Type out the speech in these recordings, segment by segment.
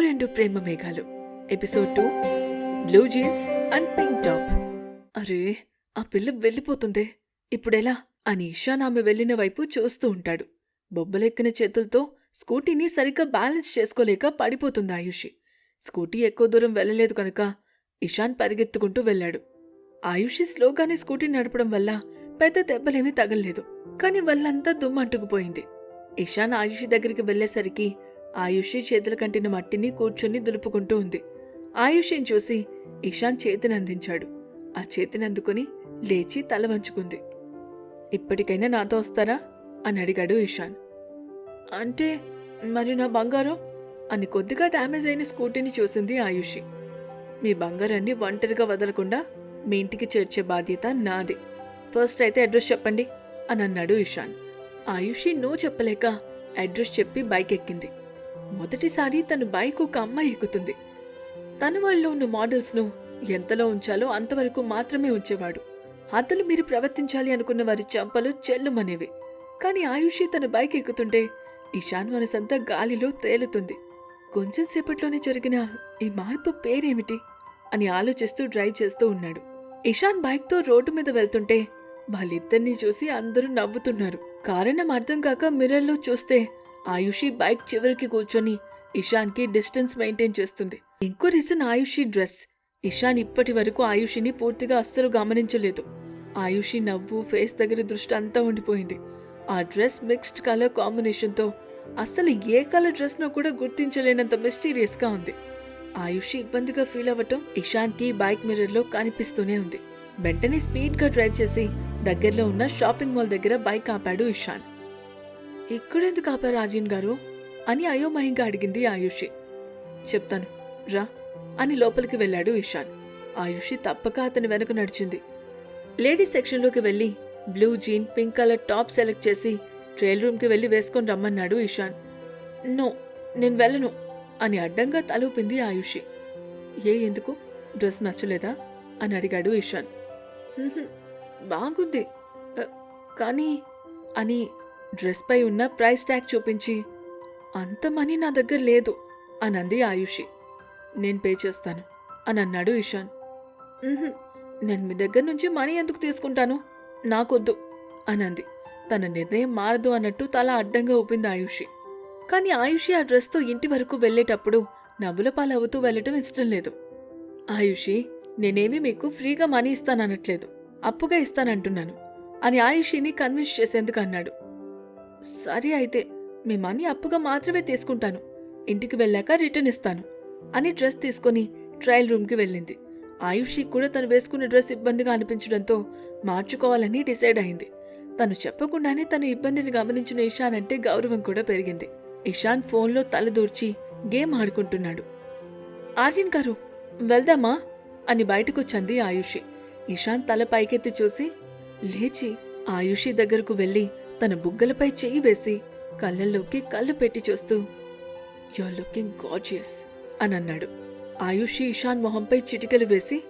రెండు ప్రేమ మేఘాలు. Episode two blue jeans and pink top అరే ఆ పిల్ల వెళ్ళిపోతుందే. ఇప్పుడెలా? అని ఇషాన్ ఆమె వెళ్ళిన వైపు చూస్తూ ఉంటాడు. బొబ్బలెక్కిన చేతులతో స్కూటీని సరిగ్గా బ్యాలెన్స్ చేసుకోలేక పడిపోతుంది ఆయుషి. స్కూటీ ఎక్కువ దూరం వెళ్ళలేదు కనుక ఇషాన్ పరిగెత్తుకుంటూ వెళ్ళాడు. ఆయుషి స్లోగానే స్కూటీ నడపడం వల్ల పెద్ద దెబ్బలేమీ తగలలేదు. కానీ వల్లంతా దుమ్మంటుకుపోయింది ఇషాన్ ఆయుషి దగ్గరికి వెళ్ళేసరికి ఆయుషి చేతుల కంటిన మట్టిని కూర్చొని దులుపుకుంటూ ఉంది. ఆయుషిని చూసి ఇషాన్ చేతిని అందించాడు. ఆ చేతిని అందుకుని లేచి తల వంచుకుంది. ఇప్పటికైనా నాతో వస్తారా? అని అడిగాడు ఇషాన్. అంటే మరి నా బంగారం? అని కొద్దిగా డ్యామేజ్ అయిన స్కూటీని చూసింది ఆయుషి. మీ బంగారాన్ని ఒంటరిగా వదలకుండా మీ ఇంటికి చేర్చే బాధ్యత నాది. ఫస్ట్ అయితే అడ్రస్ చెప్పండి అని అన్నాడు ఇషాన్. ఆయుషి నో చెప్పలేక అడ్రస్ చెప్పి బైక్ ఎక్కింది మొదటిసారి తను బైక్ ఒక అమ్మాయి ఎక్కుతుంది. తన వాళ్ళలో ఉన్న మోడల్స్ను ఎంతలో ఉంచాలో అంతవరకు మాత్రమే ఉంచేవాడు. అతను మీరు ప్రవర్తించాలి అనుకున్న వారి చెంపలు చెల్లుమనేవి. కానీ ఆయుషి తన బైక్ ఎక్కుతుంటే ఇషాన్ మనసంతా గాలిలో తేలుతుంది. కొంచెం సేపట్లోనే జరిగిన ఈ మార్పు పేరేమిటి? అని ఆలోచిస్తూ డ్రైవ్ చేస్తూ ఉన్నాడు. ఇషాన్ బైక్తో రోడ్డు మీద వెళ్తుంటే వాళ్ళిద్దరినీ చూసి అందరూ నవ్వుతున్నారు. కారణం అర్థం కాక మిర్రర్లో చూస్తే ఆయుషి బైక్ చివరికి కూర్చొని ఇషాన్కి డిస్టెన్స్ మెయింటైన్ చేస్తుంది. ఇంకో రీజన్ ఆయుషి డ్రెస్. ఇషాన్ ఇప్పటి వరకు ఆయుషిని పూర్తిగా అస్సలు గమనించలేదు. ఆయుషి నవ్వు ఫేస్ దగ్గర దృష్టి అంతా ఉండిపోయింది. ఆ డ్రెస్ మిక్స్డ్ కలర్ కాంబినేషన్తో అస్సలు ఏ కలర్ డ్రెస్నో కూడా గుర్తించలేనంత మిస్టీరియస్గా ఉంది. ఆయుషి ఇబ్బందిగా ఫీల్ అవ్వటం ఇషాన్కి బైక్ మిర్రర్లో కనిపిస్తూనే ఉంది. వెంటనే స్పీడ్గా డ్రైవ్ చేసి దగ్గరలో ఉన్న షాపింగ్ మాల్ దగ్గర బైక్ ఆపాడు ఇషాన్. ఎక్కడెందుకు ఆపారు ఆర్యన్ గారు అని అయోమయంగా అడిగింది ఆయుషి. చెప్తాను రా అని లోపలికి వెళ్ళాడు ఇషాన్. ఆయుషి తప్పక అతని వెనక నడిచింది. లేడీస్ సెక్షన్లోకి వెళ్ళి blue jean pink colour top select చేసి ట్రైల్ రూమ్కి వెళ్ళి వేసుకొని రమ్మన్నాడు ఇషాన్. నో నేను వెళ్ళను అని అడ్డంగా తలూపింది ఆయుషి. ఏ ఎందుకు? డ్రెస్ నచ్చలేదా? అని అడిగాడు ఇషాన్. బాగుంది. కానీ అని డ్రెస్పై ఉన్న ప్రైస్ ట్యాగ్ చూపించి అంత మనీ నా దగ్గర లేదు అనంది ఆయుషి. నేను పే చేస్తాను అని అన్నాడు ఇషాన్ నేను మీ దగ్గర నుంచి మనీ ఎందుకు తీసుకుంటాను? నాకొద్దు అనంది. తన నిర్ణయం మారదు అన్నట్టు తల అడ్డంగా ఊపింది ఆయుషి. కానీ ఆయుషి ఆ డ్రెస్తో ఇంటి వరకు వెళ్ళేటప్పుడు నవ్వుల పాలవుతూ వెళ్ళటం ఇష్టం లేదు. ఆయుషి నేనేమి మీకు ఫ్రీగా మనీ ఇస్తాననట్లేదు. అప్పుగా ఇస్తానంటున్నాను అని ఆయుషిని కన్విన్స్ చేసేందుకు అన్నాడు. సరే అయితే మీ మనీ అప్పుగా మాత్రమే తీసుకుంటాను. ఇంటికి వెళ్ళాక రిటర్న్ ఇస్తాను అని డ్రెస్ తీసుకొని ట్రయల్ రూమ్కి వెళ్ళింది. ఆయుషి కూడా తను వేసుకున్న డ్రెస్ ఇబ్బందిగా అనిపించడంతో మార్చుకోవాలని డిసైడ్ అయింది. తను చెప్పకుండానే తన ఇబ్బందిని గమనించిన ఇషాన్ అంటే గౌరవం కూడా పెరిగింది. ఇషాన్ ఫోన్లో తలదూర్చి గేమ్ ఆడుకుంటున్నాడు. ఆర్యన్ గారు వెళ్దామా? అని బయటకొచ్చింది ఆయుషి. ఇషాన్ తల పైకెత్తి చూసి లేచి ఆయుషి దగ్గరకు వెళ్ళి తన బుగ్గలపై చెయ్యి వేసి కళ్ళల్లోకి కళ్ళు పెట్టి చూస్తూ యూఆర్ లుకింగ్ గార్జియస్ అని అన్నాడు ఆయుషి ఇషాన్ మొహంపై చిటికలు వేసి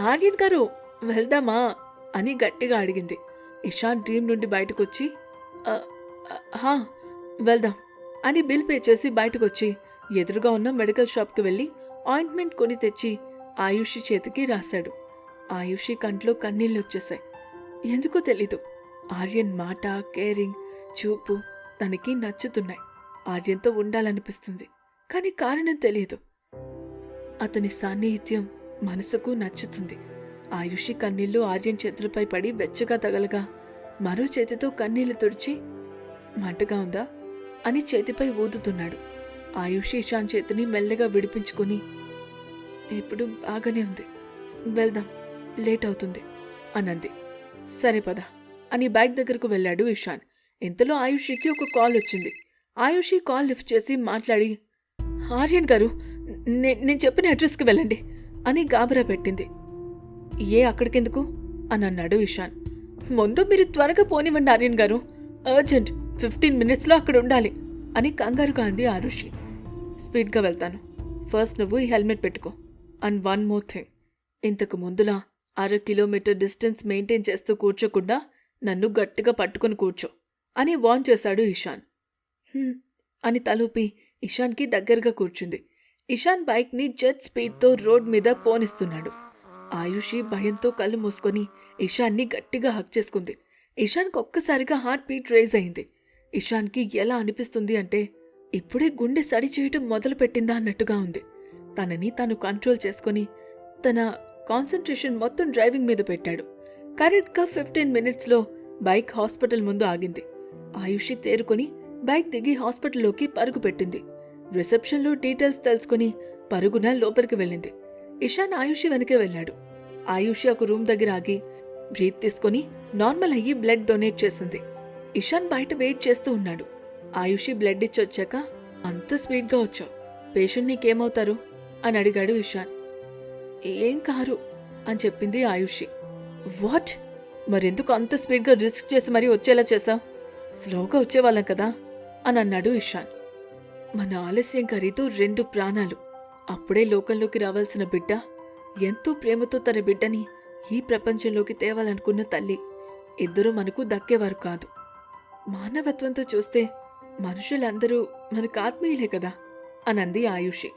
ఆర్యన్ గారు వెళ్దామా? అని గట్టిగా అడిగింది. ఇషాన్ డ్రీమ్ నుండి బయటకొచ్చి హా వెళ్దాం అని బిల్ పే చేసి బయటకొచ్చి ఎదురుగా ఉన్న మెడికల్ షాప్కి వెళ్ళి ఆయింట్మెంట్ కొని తెచ్చి ఆయుషి చేతికి రాశాడు. ఆయుషి కంట్లో కన్నీళ్ళు వచ్చేశాయి. ఎందుకో తెలీదు ఆర్యన్ మాట కేరింగ్ చూపు తనకి నచ్చుతున్నాయి. ఆర్యంతో ఉండాలనిపిస్తుంది కానీ కారణం తెలియదు. అతని సాన్నిహిత్యం మనసుకు నచ్చుతుంది. ఆయుషి కన్నీళ్ళు ఆర్యన్ చేతులపై పడి వెచ్చగా తగలగా మరో చేతితో కన్నీళ్ళు తుడిచి మంటగా ఉందా? అని చేతిపై ఊదుతున్నాడు. ఆయుషి ఇషాన్ చేతిని మెల్లగా విడిపించుకుని ఇప్పుడు బాగానే ఉంది. వెళ్దాం. లేట్ అవుతుంది. అనంది. సరే పదా. అని బైక్ దగ్గరకు వెళ్ళాడు ఇషాన్. ఇంతలో ఆయుషికి ఒక కాల్ వచ్చింది. ఆయుషి కాల్ లిఫ్ట్ చేసి మాట్లాడి ఆర్యన్ గారు నేను చెప్పిన అడ్రస్కి వెళ్ళండి అని గాబరా పెట్టింది. ఏ అక్కడికెందుకు? అని అన్నాడు ఇషాన్. ముందు మీరు త్వరగా పోనివ్వండి ఆర్యన్ గారు. అర్జెంట్ ఫిఫ్టీన్ మినిట్స్లో అక్కడ ఉండాలి అని కంగారుగా అంది ఆరుషి. స్పీడ్గా వెళ్తాను. ఫస్ట్ నువ్వు ఈ హెల్మెట్ పెట్టుకో. And one more thing. ఇంతకు ముందులా అర కిలోమీటర్ డిస్టెన్స్ మెయింటైన్ చేస్తూ కూర్చోకుండా నన్ను గట్టిగా పట్టుకొని కూర్చో అని వాన్ చేశాడు ఇషాన్. అని తలూపి ఇషాన్కి దగ్గరగా కూర్చుంది. ఇషాన్ బైక్ని జెట్ స్పీడ్తో రోడ్ మీద పోనిస్తున్నాడు. ఆయుషి భయంతో కళ్ళు మూసుకొని ఇషాన్ని గట్టిగా హక్ చేసుకుంది. ఇషాన్కి ఒక్కసారిగా హార్ట్ బీట్ రేజ్ అయింది. ఇషాన్కి ఎలా అనిపిస్తుంది అంటే ఇప్పుడే గుండె సడి చేయటం మొదలుపెట్టిందా అన్నట్టుగా ఉంది. తనని తాను కంట్రోల్ చేసుకొని తన కాన్సన్ట్రేషన్ మొత్తం డ్రైవింగ్ మీద పెట్టాడు. కరెక్ట్గా ఫిఫ్టీన్ మినిట్స్లో బైక్ హాస్పిటల్ ముందు ఆగింది. ఆయుషి తేరుకొని బైక్ దిగి హాస్పిటల్లోకి పరుగు పెట్టింది. రిసెప్షన్లో డీటెయిల్స్ తెలుసుకుని పరుగున లోపలికి వెళ్ళింది. ఇషాన్ ఆయుషి వెనకే వెళ్ళాడు. ఆయుషి ఒక రూమ్ దగ్గర ఆగి బ్రీత్ తీసుకొని నార్మల్ అయ్యి బ్లడ్ డొనేట్ చేసింది. ఇషాన్ బయట వెయిట్ చేస్తూ ఉన్నాడు. ఆయుషి బ్లడ్ ఇచ్చి వచ్చాక అంత స్వీట్గా వచ్చావు. పేషెంట్ నీకేమవుతారు? అని అడిగాడు ఇషాన్. ఏం కారు అని చెప్పింది ఆయుషి. వాట్? మరెందుకు అంత స్పీడ్గా రిస్క్ చేసి మరీ వచ్చేలా చేశావు? స్లోగా వచ్చేవాళ్ళం కదా అని అన్నాడు ఇషాన్. మన ఆలస్యం ఖరీదు రెండు ప్రాణాలు. అప్పుడే లోకంలోకి రావాల్సిన బిడ్డ ఎంతో ప్రేమతో తన బిడ్డని ఈ ప్రపంచంలోకి తేవాలనుకున్న తల్లి. ఇద్దరూ మనకు దక్కేవారు కాదు. మానవత్వంతో చూస్తే మనుషులందరూ మనకు ఆత్మీయులే కదా అనంది ఆయుషి.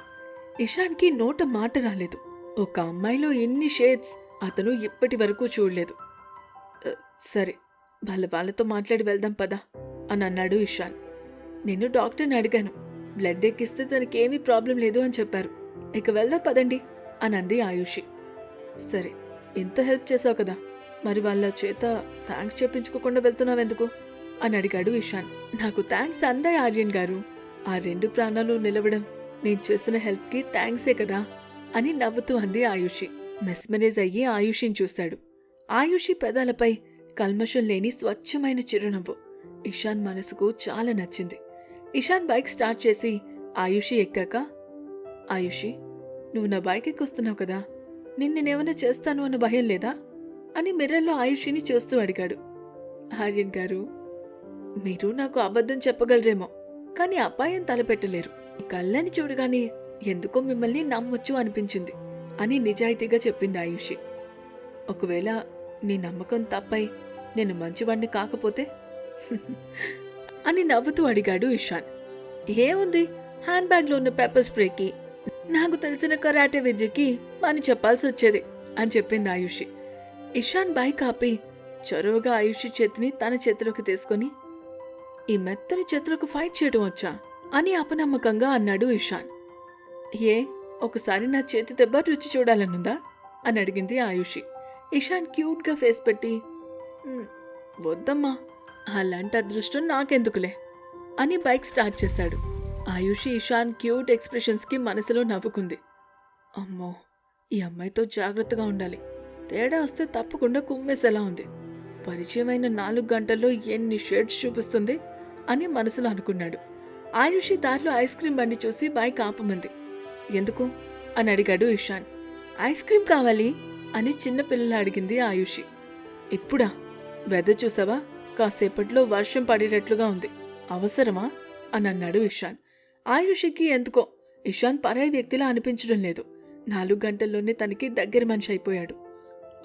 ఇషాన్కి నోట మాట రాలేదు. ఒక అమ్మాయిలో ఎన్ని షేడ్స్ అతను ఇప్పటి వరకు చూడలేదు. సరే వాళ్ళ వాళ్ళతో మాట్లాడి వెళ్దాం పదా అని అన్నాడు ఇషాన్. నేను డాక్టర్ని అడిగాను. బ్లడ్ ఎక్కిస్తే తనకేమీ ప్రాబ్లం లేదు అని చెప్పారు. ఇక వెళ్దాం పదండి అని అంది ఆయుషి. సరే ఇంత హెల్ప్ చేసావు కదా మరి వాళ్ళ చేత థ్యాంక్స్ చెప్పించుకోకుండా వెళ్తున్నావెందుకు? అని అడిగాడు ఇషాన్. నాకు థ్యాంక్స్ అందాయి ఆర్యన్ గారు. ఆ రెండు ప్రాణాలు నిలవడం నేను చేస్తున్న హెల్ప్కి థ్యాంక్సే కదా అని నవ్వుతూ అంది ఆయుషి. మెస్మరైజ్ అయ్యి ఆయుషిని చూశాడు ఆయుషి పెదాలపై కల్మషం లేని స్వచ్ఛమైన చిరునవ్వు. ఇషాన్ మనసుకు చాలా నచ్చింది. ఇషాన్ బైక్ స్టార్ట్ చేసి ఆయుషి ఎక్కాక ఆయుషి నువ్వు నా బైక్ ఎక్కొస్తున్నావు కదా నిన్ను నేనేమైనా చేస్తాను అన్న భయం లేదా? అని మిర్రర్లో ఆయుషిని చూస్తూ అడిగాడు. ఆర్యన్ గారు మీరు నాకు అబద్ధం చెప్పగలరేమో కానీ అపాయం తలపెట్టలేరు. కళ్ళని చూడగానే ఎందుకో మిమ్మల్ని నమ్మొచ్చు అనిపించింది. అని నిజాయితీగా చెప్పింది ఆయుషి. ఒకవేళ నీ నమ్మకం తప్పై నేను మంచివాణ్ణి కాకపోతే అని నవ్వుతూ అడిగాడు ఇషాన్. ఏముంది? హ్యాండ్ బ్యాగ్లో ఉన్న పేపర్ స్ప్రేకి నాకు తెలిసిన కరాటే విద్యకి అని చెప్పాల్సి వచ్చేది అని చెప్పింది ఆయుషి. ఇషాన్ బైక్ ఆపి చొరవగా ఆయుషి చేతిని తన చేతిలోకి తీసుకొని ఈ మెత్తని చేతులకు ఫైట్ చేయడం వచ్చా? అని అపనమ్మకంగా అన్నాడు ఇషాన్. ఏ? ఒకసారి నా చేతి దెబ్బ రుచి చూడాలనుందా? అని అడిగింది ఆయుషి. ఇషాన్ క్యూట్గా ఫేస్ పెట్టి వద్దమ్మా అలాంటి అదృష్టం నాకెందుకులే అని బైక్ స్టార్ట్ చేశాడు. ఆయుషి ఇషాన్ క్యూట్ ఎక్స్ప్రెషన్స్కి మనసులో నవ్వుకుంది. అమ్మో ఈ అమ్మాయితో జాగ్రత్తగా ఉండాలి. తేడా వస్తే తప్పకుండా కుమ్మేసేలా ఉంది. పరిచయమైన నాలుగు గంటల్లో ఎన్ని షేడ్స్ చూపిస్తుంది? అని మనసులో అనుకున్నాడు. ఆయుషి దారిలో ఐస్ క్రీమ్ బండి చూసి బైక్ ఆపమంది. ఎందుకు? అని అడిగాడు ఇషాన్. ఐస్ క్రీమ్ కావాలి? అని చిన్నపిల్లలు అడిగింది ఆయుషి. ఇప్పుడా వెదర్ చూసావా? కాసేపట్లో వర్షం పడేటట్లుగా ఉంది. అవసరమా? అని అన్నాడు ఇషాన్. ఆయుషికి ఎందుకో? ఇషాన్ పరాయి వ్యక్తిలా అనిపించడం లేదు. నాలుగు గంటల్లోనే తనకి దగ్గర మనిషి అయిపోయాడు.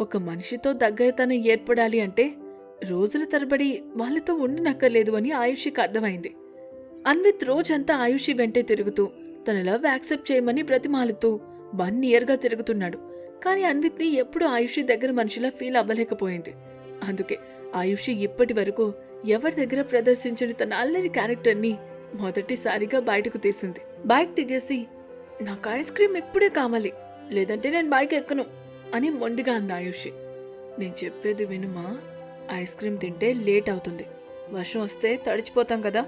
ఒక మనిషితో దగ్గరతనం ఏర్పడాలి అంటే రోజుల తరబడి వాళ్ళతో ఉండనక్కర్లేదు అని ఆయుషికి అర్థమైంది. అన్విత్ రోజంతా ఆయుషి వెంటే తిరుగుతూ తన లవ్ యాక్సెప్ట్ చేయమని బ్రతిమాలుతూ వన్ ఇయర్గా తిరుగుతున్నాడు. కానీ అన్విత్ని ఎప్పుడూ ఆయుషి దగ్గర మనిషిలా ఫీల్ అవ్వలేకపోయింది. అందుకే ఆయుషి ఇప్పటి వరకు ఎవరి దగ్గర ప్రదర్శించిన తన అల్లరి క్యారెక్టర్ని మొదటిసారిగా బయటకు తీసింది. బైక్ దిగేసి నాకు ఐస్ క్రీమ్ ఇప్పుడే కావాలి లేదంటే నేను బైక్ ఎక్కను అని మొండిగా అంది ఆయుషి. నేను చెప్పేది వినుమా? ఐస్ క్రీమ్ తింటే లేట్ అవుతుంది. వర్షం వస్తే తడిచిపోతాం కదా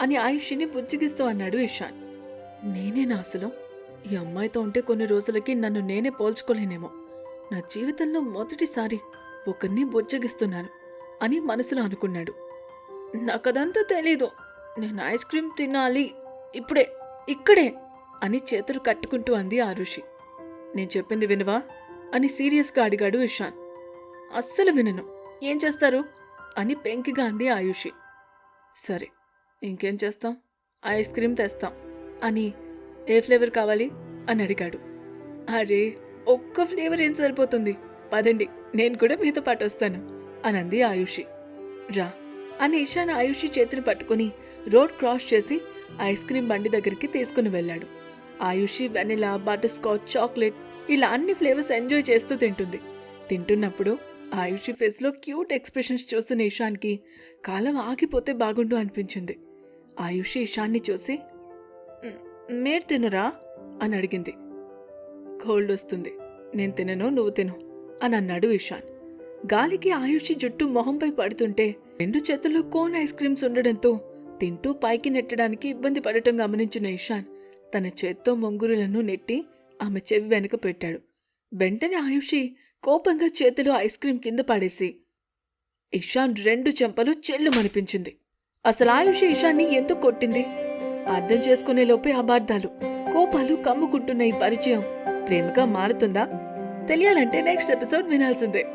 అని ఆయుషిని బుజ్జిగిస్తూ అన్నాడు ఇషాన్. నేనేనా అసలు? ఈ అమ్మాయితో ఉంటే కొన్ని రోజులకి నన్ను నేనే పోల్చుకోలేనేమో. నా జీవితంలో మొదటిసారి ఒకరిని బుజ్జగిస్తున్నాను అని మనసులో అనుకున్నాడు. నాకదంతా తెలీదు. నేను ఐస్ క్రీమ్ తినాలి ఇప్పుడే ఇక్కడే అని చేతులు కట్టుకుంటూ అంది ఆరుషి నేను చెప్పింది వినవా? అని సీరియస్గా అడిగాడు ఇషాన్. అస్సలు వినను. ఏం చేస్తారు? అని పెంకిగా అంది ఆయుషి. సరే ఇంకేం చేస్తాం? ఐస్ క్రీమ్ తెస్తాం. అని ఏ ఫ్లేవర్ కావాలి అని అడిగాడు. అరే ఒక్క ఫ్లేవర్ ఏం సరిపోతుంది? పదండి నేను కూడా మీతో పాటు వస్తాను అని అంది ఆయుషి. రా అని ఇషాన్ ఆయుషి చేతిని పట్టుకుని రోడ్ క్రాస్ చేసి ఐస్ క్రీమ్ బండి దగ్గరికి తీసుకుని వెళ్ళాడు. Ayushi vanilla butter scotch chocolate ఇలా అన్ని ఫ్లేవర్స్ ఎంజాయ్ చేస్తూ తింటుంది. తింటున్నప్పుడు ఆయుషి ఫేస్లో క్యూట్ ఎక్స్ప్రెషన్స్ చూస్తున్న ఇషాన్కి కాలం ఆగిపోతే బాగుండు అనిపించింది. ఆయుషి ఇషాన్ని చూసి మీరు తినరా? అని అడిగింది. కోల్డ్ వస్తుంది. నేను తినను నువ్వు తిను అని అన్నాడు ఇషాన్. గాలికి ఆయుషి జుట్టు మొహంపై పడుతుంటే రెండు చేతుల్లో కోన్ ఐస్ క్రీమ్స్ ఉండడంతో తింటూ పైకి నెట్టడానికి ఇబ్బంది పడటం గమనించిన ఇషాన్ తన చేత్తో మొంగురులను నెట్టి ఆమె చెవి వెనుక పెట్టాడు. వెంటనే ఆయుషి కోపంగా చేతిలో ఐస్ క్రీం కింద పడేసి ఇషాన్ రెండు చెంపలు చెల్లుమనిపించింది. అసలు ఆయుషి ఇషాన్ని ఎందుకు కొట్టింది? అర్థం చేసుకునే లోపే అబార్థాలు కోపాలు కమ్ముకుంటున్న ఈ పరిచయం. ప్రేమగా మారుతుందా? తెలియాలంటే నెక్స్ట్ ఎపిసోడ్ వినాల్సిందే.